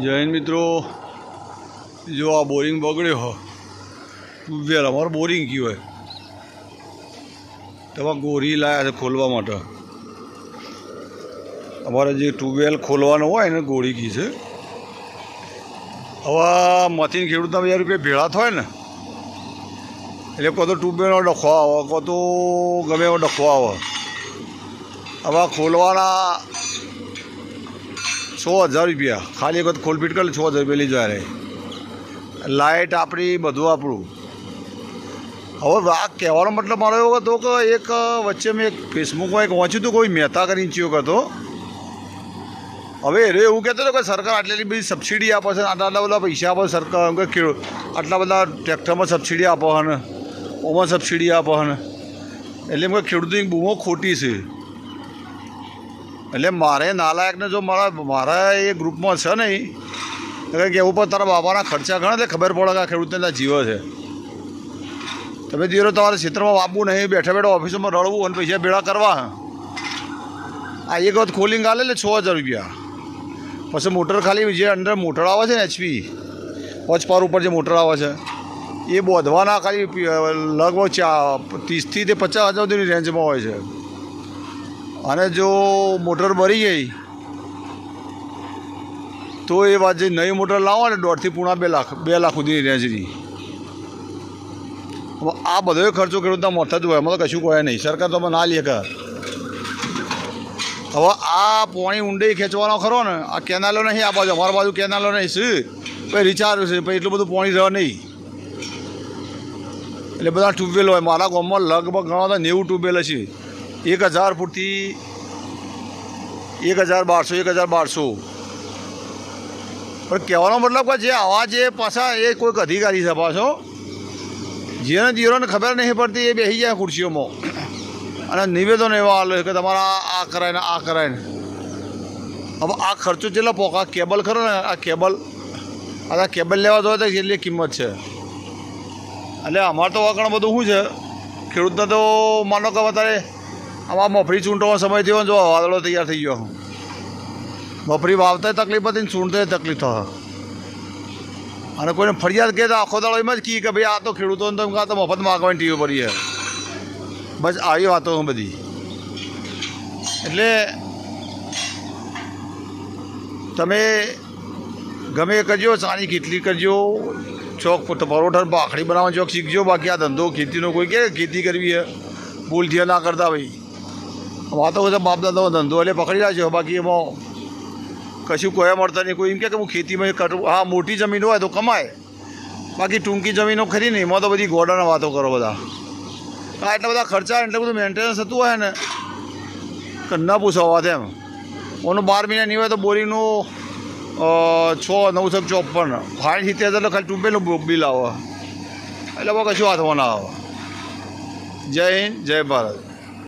જૈન મિત્રો. જો આ બોરિંગ બગડ્યો હોય ટ્યુબવેલ અમારું બોરિંગ ગયું હોય તેમાં ગોરી લાયા છે ખોલવા માટે. અમારે જે ટ્યુબવેલ ખોલવાનું હોય એને ગોળી કી છે. હવે મથીને ખેડૂતના બે રૂપિયા ભેળા થાય ને, એટલે કો તો ટ્યુબવેલનો ડખો આવે, કહો તો ગમે એવો ડખો આવે. હવે ખોલવાના છ હજાર રૂપિયા. ખાલી એક વખત ખોલપીટ કરે છ હજાર રૂપિયા લીધો જાય લાઇટ આપણી બધું આપણું. હવે આ કહેવાનો મતલબ મારો એવો હતો કે એક વચ્ચે મેં એક ફેસબુકમાં એક વાંચ્યું હતું, કોઈ મહેતા કરીને ચિયો કરતો. હવે એ એવું કહેતો હતો કે સરકાર આટલી બધી સબસિડી આપે છે, આટલા આટલા બધા પૈસા આપે સરકાર કે ખેડૂત, આટલા બધા ટ્રેક્ટરમાં સબસિડી આપે છે ને ઓમાં સબસિડી આપે છે એટલે એમ કે ખેડૂતની બૂમો ખોટી છે. એટલે મારે નાલાયકને જો મારા મારા એ ગ્રુપમાં છે નહીં, એટલે કહેવું પણ તારા બાપાના ખર્ચા ઘણા એટલે ખબર પડે કે આ ખેડૂતને ત્યાં જીવે છે. તમે ધીરો તમારે ક્ષેત્રમાં વાપવું નહીં, બેઠા બેઠા ઓફિસોમાં રડવું અને પૈસા ભેળા કરવા. આ એક વખત ખોલીને ગાલે એટલે છ હજાર રૂપિયા. પછી મોટર ખાલી જે અંદર મોટર આવે છે ને એચપી હોચ પાર ઉપર જે મોટર આવે છે, એ બોધવાના ખાલી લગભગ ચા ત્રીસથી તે પચાસ હજાર સુધીની રેન્જમાં હોય છે. અને જો મોટર ભરી ગઈ, તો એ વાત જે નવી મોટર લાવો ને, દોઢથી પૂણા બે લાખ બે લાખ સુધીની રેન્જની આ બધો ખર્ચો ખેડૂતના મોટા જ હોય, એમાં તો કશું કહે નહીં. સરકાર તો ના લે કર હવે આ પોણી ઊંડે ખેંચવાનો ખરો ને, આ કેનાલો નહીં, આ બાજુ, અમારા બાજુ કેનાલો નહીં, શું? પછી રિચાર્જ છે, પછી એટલું બધું પાણી રહે નહીં. એટલે બધા ટ્યુબવેલ હોય, મારા ગામમાં લગભગ ઘણા બધા નેવું ટ્યુબવેલ હશે એક હજાર ફૂટથી એક હજાર બારસો, એક હજાર બારસો. પણ કહેવાનો મતલબ કે જે આવા જે પાછા એ કોઈક અધિકારી છે પાછો, જેને જીરોને ખબર નહીં પડતી, એ બેસી જાય ખુરશીઓમાં. અને નિવેદન એવા આલે કે તમારા આ કરાય ને આ કરાય ને હવે આ ખર્ચો કેટલો પોક આ કેબલ ખરો ને, આ કેબલ આ કેબલ લેવા જોઈએ તો કેટલી કિંમત છે. એટલે અમારે તો વાકણ બધું શું છે? ખેડૂતને તો માનો કે અત્યારે આમાં મફરી ચૂંટવાનો સમય થયો જો વાદળો તૈયાર થઈ ગયો. મફરી વાવતા તકલીફ હતી ને ચૂંટતે તકલીફ થાય અને કોઈને ફરિયાદ કહે તો આખો દાડો એમ જ કી કે ભાઈ આ તો ખેડૂતોને તો આ તો મફત માગવાની ટીવી પડી બસ આવી વાતો બધી. એટલે તમે ગમે કરજો, સાની કેટલી કરજો, ચોક પરોઠા ભાખડી બનાવવાનો ચોક શીખજો, બાકી આ ધંધો ખેતીનો કોઈ કે, ખેતી કરવી છે. થયા ના કરતા ભાઈ. વાતો બધા બાપ દાદાનો ધંધો એટલે પકડી રહ્યા છે બાકી એમાં કશું કોઈ મળતા નહીં. કોઈ એમ કે હું ખેતીમાં કરું. હા, મોટી જમીન હોય તો કમાય. બાકી ટૂંકી જમીનો ખરી નહીં. એમાં તો બધી ગોડાના વાતો કરો બધા. આ એટલા બધા ખર્ચા એટલે બધું મેન્ટેનન્સ થતું હોય ને ન પૂછો વાત એમ. ઓનું બાર મહિના નહીં હોય તો બોરીનું છ નવસો ચોપન. ફાઇન સિત્તેર હજાર ખાલી ટૂંપેલું બિલ આવે. એટલે કશું હાથમાં ના આવે. જય હિન્દ, જય ભારત.